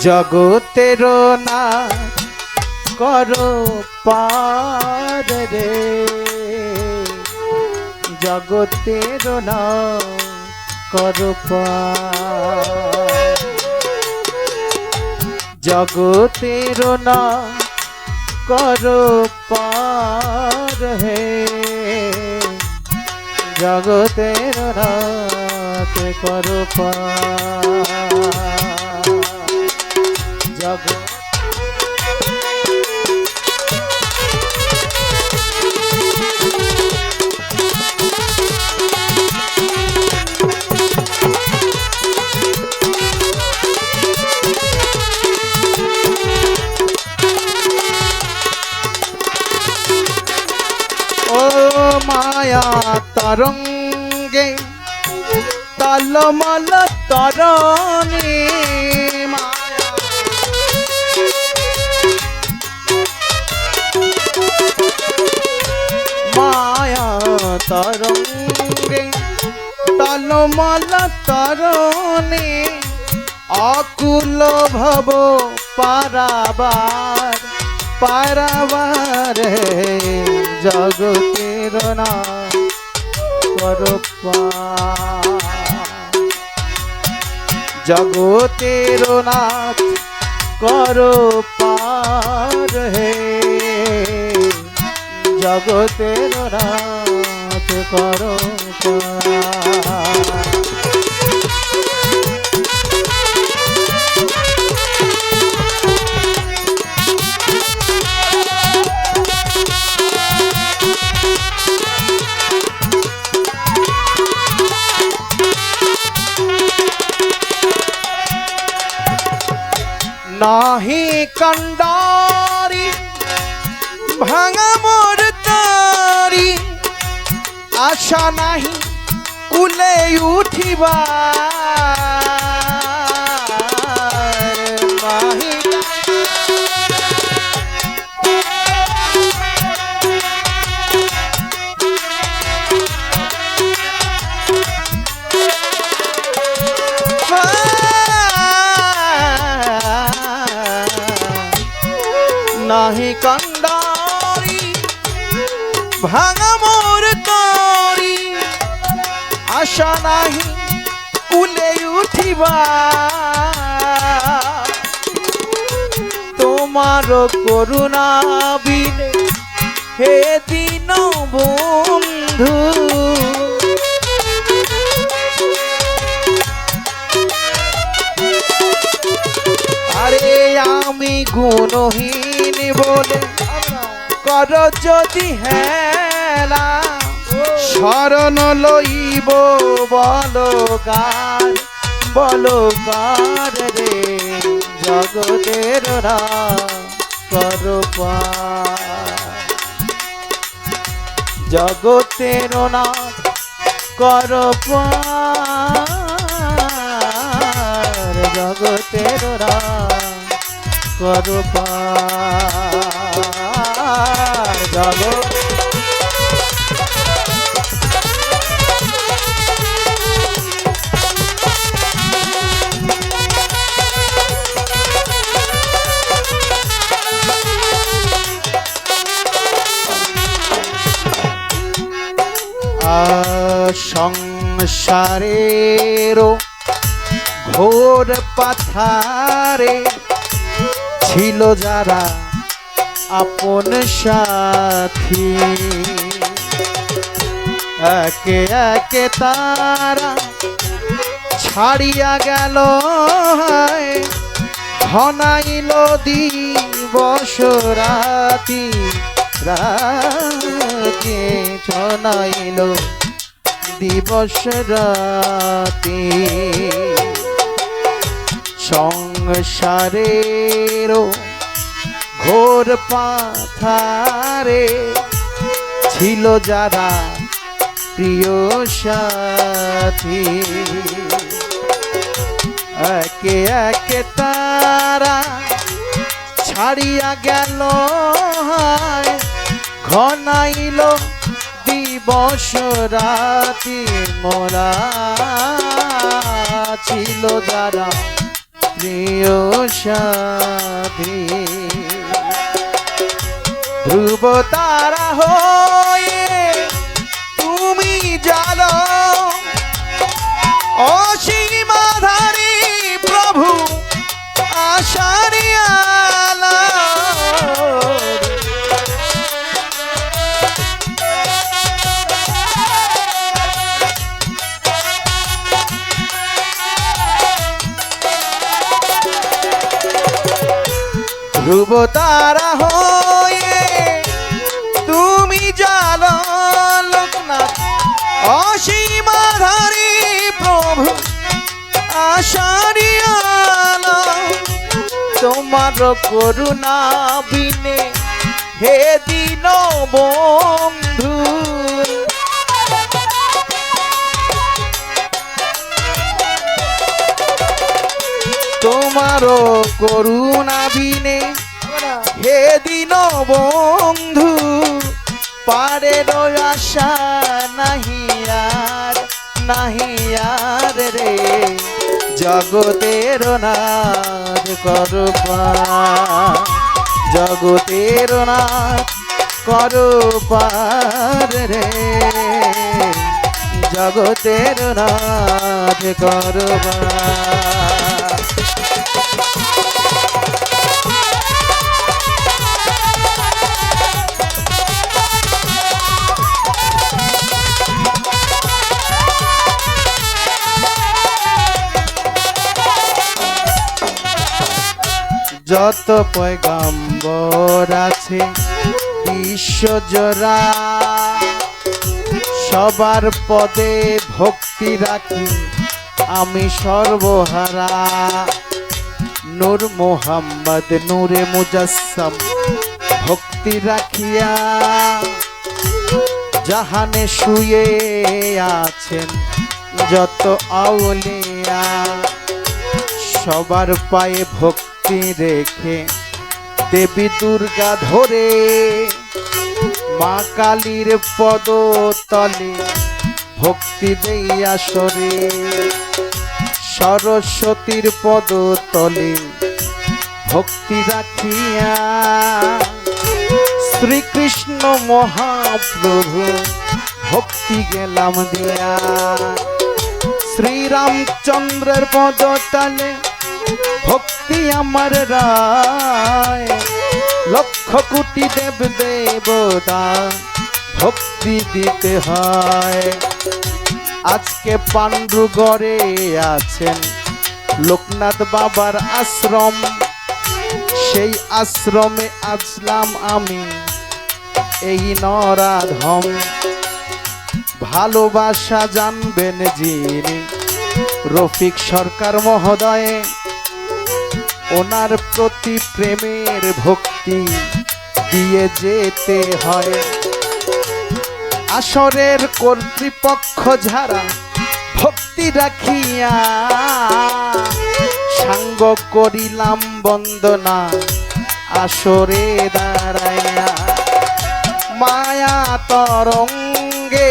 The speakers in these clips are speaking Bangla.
জগতের না করো পার রে। জগতের না করো পার। জগতের না কর পার হে। জগতের রাত কর পার। মায়া তরঙ্গে তলমল তরণে মায়া। তরঙ্গে তলমল তরণে অকুল ভব পারাবার পারাবার জগতের না জগতের নাথ কর হে। জগতের নাথ কর নাহি কণ্ডারি ভাঙা মোর তারি। আশা নাহি কুলে উঠিবা নাহি কন্ডারি ভাঙা মোর তরি। আশা নাহি কুলে উঠিবা। তোমার করুণা বিনে হে দিন বন্ধু। আরে আমি গুণহীন বলে কর যদি হেলা, শরণ লইব বলকার বলকার রে, জগতের রা কর জগতের না কর জগতের রা কর সংসারেরও ঘোর পাথারে ছিল যারা আপন সাথী। একে একে তারা ছাড়িয়া গেল ঘনাইল দিবস রাতি। রাতি ছনাইল দিবস রাতি। সংসারেরও ঘোর পাথারে ছিল যারা প্রিয় সাথী। একে একে তারা হারিয়া গেল ঘনাইল দিবস রাতি। মোরা ছিল যারা প্রিয় সাধী ধ্রুব তারা হয়ে ধ্রুব তারা হয়ে তুমি জানো লোকনাথ অসীমাধারী প্রভু আশারিয়ালা তোমার করুণা বিনে হে দিন বন্ধু। তোমার করুণা বিনে হে দিন বন্ধু, পারে আশা নাহি আর নাহি আর রে। জগতের নাথ করপা, জগতের নাথ করপার রে। জগতের নাথ করবা যত পয়গাম্বর আছে বিশ্বজোড়া সবার পদে ভক্তি রাখি আমি সর্বহারা। নূর মোহাম্মদ, নূরে মুজাসম, ভক্তি রাখিয়া জাহানে শুয়ে আছেন যত আউলিয়া, সবার পায়ে ভক্তি রেখে দেবী দুর্গা ধরে মা কালীর পদ তলে ভক্তি দেইয়া সরে সরস্বতীর পদ তলে ভক্তি রাখিয়া শ্রীকৃষ্ণ মহাপ্রভু ভক্তি গেলাম দিয়া। শ্রীরামচন্দ্রের পদতলে ভক্তি আমার রায়। লক্ষ কোটি দেব দেবতা ভক্তি দিতে হয়। আজকে পাণ্ডুগড়ে আছেন লোকনাথ বাবার আশ্রম। সেই আশ্রমে আসলাম আমি, এই নরাধম। ভালোবাসা জানবেন যিনি রফিক সরকার মহোদয়ে। ওনার প্রতি প্রেমের ভক্তি দিয়ে যেতে হয়। আসরের কর্তৃপক্ষ যারা ভক্তি রাখিয়া সাঙ্গ করিলাম বন্দনা, আসরে দাঁড়াইয়া মায়া তরঙ্গে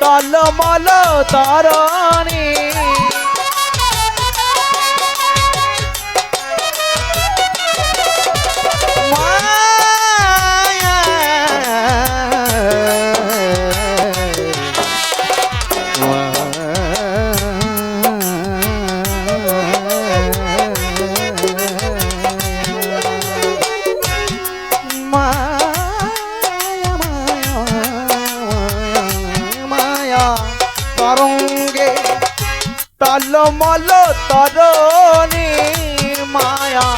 টলমল তরণী তরঙ্গে টলমল তরণী মায়া।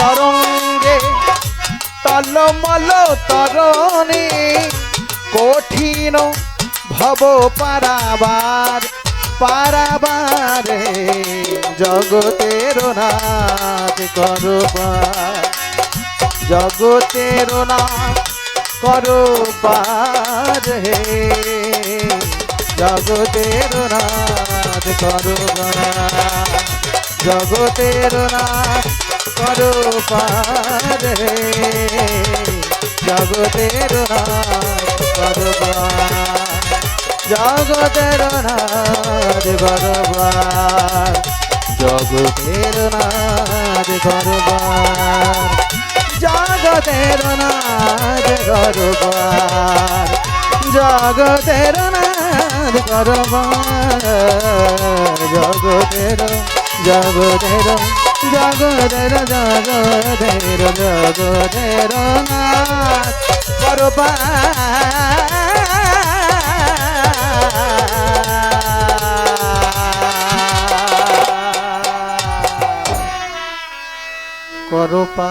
তরঙ্গে টলমল তরণী কঠিন ভব পারাবার, পারাবারে জগতের নাথ করবার, জগতের নাথ করবার হে জগতের নাথ করবার জগতের নাথ করো পারে। জগতের নাথ করবার জগতের নাথ করবার জগতের নাথ করবার জগতের নাথ করবার জগতের নাথ করবার জগতের জগতের জগতের জগতের জগতের করবা করপা